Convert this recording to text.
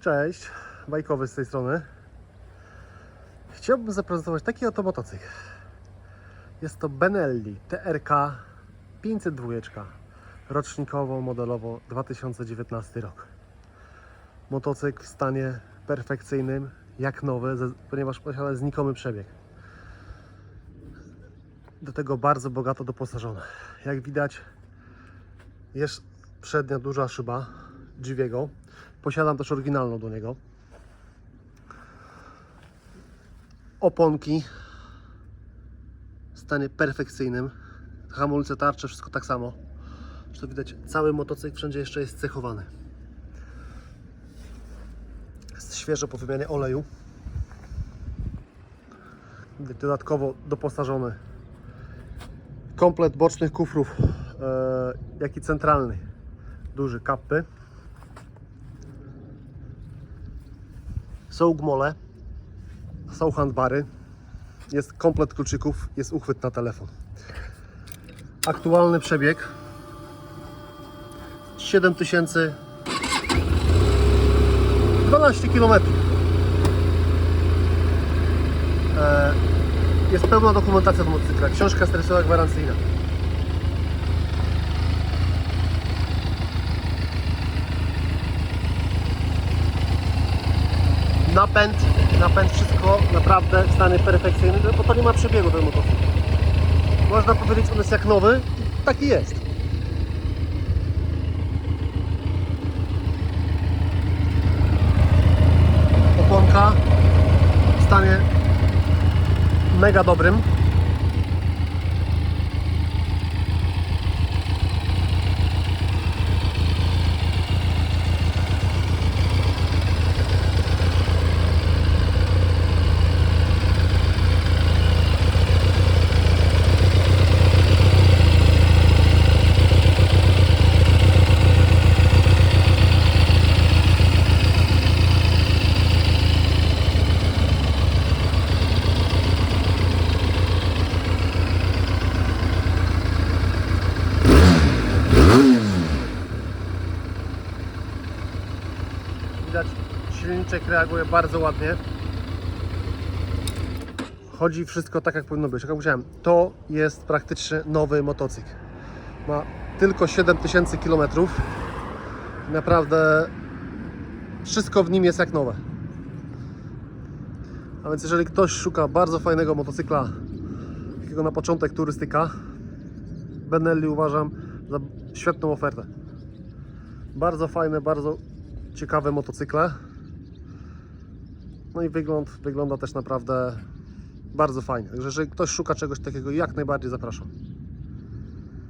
Cześć, bajkowy z tej strony. Chciałbym zaprezentować taki oto motocykl. Jest to Benelli TRK 502, rocznikowo, modelowo 2019 rok. Motocykl w stanie perfekcyjnym, jak nowy, ponieważ posiada znikomy przebieg. Do tego bardzo bogato doposażony. Jak widać, jest przednia duża szyba Giviego. Posiadam też oryginalną do niego. Oponki w stanie perfekcyjnym. Hamulce, tarcze, wszystko tak samo. Zresztą widać, cały motocykl wszędzie jeszcze jest cechowany. Jest świeżo po wymianie oleju. Dodatkowo doposażony komplet bocznych kufrów, e, jak i centralny. Duży kapy. Są gmole, są handbary, jest komplet kluczyków, jest uchwyt na telefon. Aktualny przebieg 7000 12 km. E, jest pełna dokumentacja do motocykla, książka stresowa gwarancyjna. Napęd, napęd, wszystko naprawdę w stanie perfekcyjnym, bo to nie ma przebiegu ten motocykl. Można powiedzieć, on jest jak nowy, i taki jest. Oponka w stanie mega dobrym. Widać, silniczek reaguje bardzo ładnie. Chodzi wszystko tak, jak powinno być. Jak powiedziałem, to jest praktycznie nowy motocykl. Ma tylko 7000 km. Naprawdę wszystko w nim jest jak nowe. A więc jeżeli ktoś szuka bardzo fajnego motocykla, takiego na początek turystyka, Benelli uważam za świetną ofertę. Bardzo fajne, bardzo ciekawe motocykle. No i wygląd wygląda też naprawdę bardzo fajnie. Także jeżeli ktoś szuka czegoś takiego, jak najbardziej zapraszam.